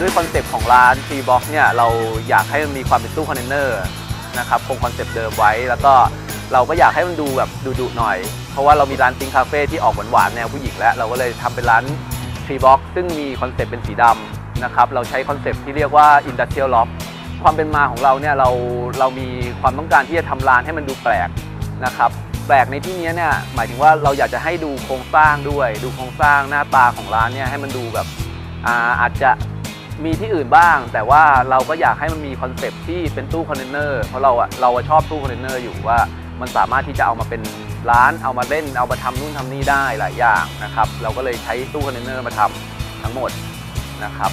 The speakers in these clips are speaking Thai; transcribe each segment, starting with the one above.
ด้วยคอนเซปต์ของร้าน T Box เนี่ยเราอยากให้มันมีความเป็นตู้คอนเทนเนอร์นะครับคงคอนเซปต์เดิมไว้ แล้วก็เราก็อยากให้มันดูแบบดุๆหน่อย เพราะว่าเรามีร้านติ้งคาเฟ่ที่ออกหวานๆแนวผู้หญิงแล้ว เราก็เลยทำเป็นร้าน T Box ซึ่งมีคอนเซปต์เป็นสีดำนะครับเราใช้คอนเซปต์ที่เรียกว่า Industrial Loft ความเป็นมาของเราเนี่ยเราเรามีความต้องการที่จะทำร้านให้มันดูแปลกนะครับแปลกในที่นี้เนี่ยหมายถึงว่าเราอยากจะให้ดูโครงสร้างด้วย ดูโครงสร้างหน้าตาของร้านเนี่ยให้มันดูแบบอาอาจจะ มีที่อื่นบ้าง แต่ว่าเราก็อยากให้มันมีคอนเซปต์ที่เป็นตู้คอนเทนเนอร์เพราะเราอะเราอะชอบตู้คอนเทนเนอร์อยู่ว่ามันสามารถที่จะเอามาเป็นร้านเอามาเล่นเอามาทำนู่นทำนี่ได้หลายอย่างนะครับ เราก็เลยใช้ตู้คอนเทนเนอร์มาทำทั้งหมดนะครับ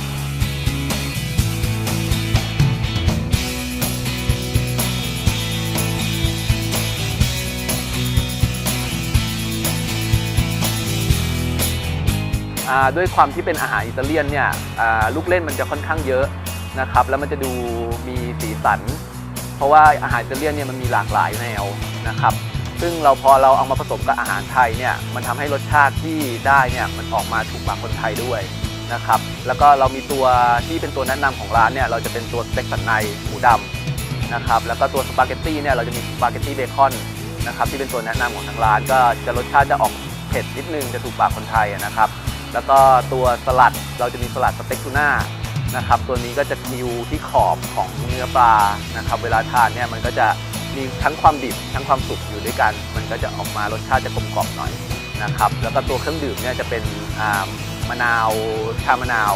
ด้วยความที่เป็นอาหารอิตาเลียนเนี่ยลูกเล่นมันจะค่อนข้างเยอะนะครับแล้วมันจะดูมีสีสัน เพราะว่าอาหารอิตาเลียนเนี่ยมันมีหลากหลายแนวนะครับซึ่งเราพอเราเอามาผสมกับอาหารไทยเนี่ยมันทำให้รสชาติที่ได้เนี่ยมันออกมาถูกปากคนไทยด้วยนะครับแล้วก็เรามีตัวที่เป็นตัวแนะนำของร้านเนี่ยเราจะเป็นตัวสเต็กสันในหมูดำนะครับแล้วก็ตัวสปาเกตตี้เนี่ยเราจะมีสปาเกตตี้เบคอนนะครับที่เป็นตัวแนะนำของทางร้านก็จะรสชาติจะออกเผ็ดนิดนึงจะถูกปากคนไทยนะครับ แล้วก็ตัวสลัดเราจะมีสลัดสเต็กทูน่านะครับตัวนี้ก็จะคิวที่ขอบของเนื้อปลานะครับเวลาทานเนี่ยมันก็จะมีทั้งความดิบทั้งความสุกอยู่ด้วยกัน มันก็จะออกมารสชาติจะกลมกล่อมหน่อยนะครับแล้วก็ตัวเครื่องดื่มเนี่ยจะเป็นมะนาวชามะนาว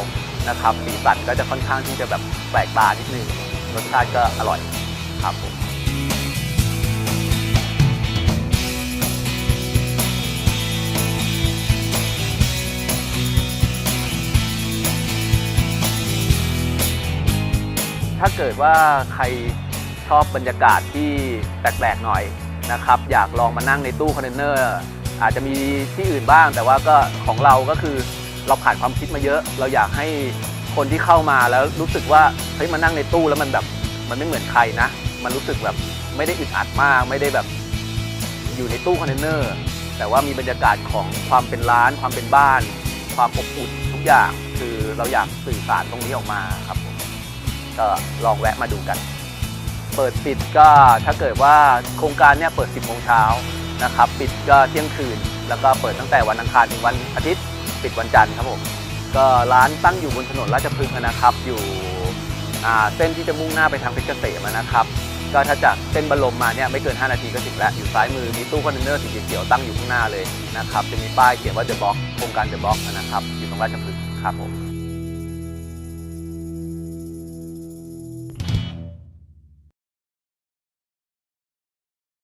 นะครับสีสันก็จะค่อนข้างที่จะแบบแปลกตานิดนึงรสชาติก็อร่อยครับผม ถ้าเกิดว่าใครชอบบรรยากาศที่แปลกๆหน่อยนะครับ อยากลองมานั่งในตู้คอนเทนเนอร์ อาจจะมีที่อื่นบ้าง แต่ว่าก็ของเราก็คือเราผ่านความคิดมาเยอะ เราอยากให้คนที่เข้ามาแล้วรู้สึกว่าเฮ้ยมานั่งในตู้แล้วมันแบบมันไม่เหมือนใครนะ มันรู้สึกแบบไม่ได้อึดอัดมาก ไม่ได้แบบอยู่ในตู้คอนเทนเนอร์ แต่ว่ามีบรรยากาศของความเป็นร้าน ความเป็นบ้าน ความอบอุ่นทุกอย่าง คือเราอยากสื่อสารตรงนี้ออกมาครับผม ก็ลองแวะมาดูกัน เปิดปิดก็ถ้าเกิดว่าโครงการเนี่ยเปิด 10โมงเช้านะครับ ปิดก็เที่ยงคืน แล้วก็เปิดตั้งแต่วันอังคารถึงวันอาทิตย์ ปิดวันจันทร์ครับผม ก็ร้านตั้งอยู่บนถนนราชพฤกษ์นะครับ อยู่เส้นที่จะมุ่งหน้าไปทางเพชรเกษมนะครับ ก็ถ้าจากเส้นบรมมาเนี่ยไม่เกิน 5 นาทีก็ถึงแล้ว อยู่ซ้ายมือมีตู้คอนเทนเนอร์สีเขียวตั้งอยู่ข้างหน้าเลยนะครับ จะมีป้ายเขียนว่า The Box โครงการ The Box นะครับ อยู่ตรงราชพฤกษ์ครับผม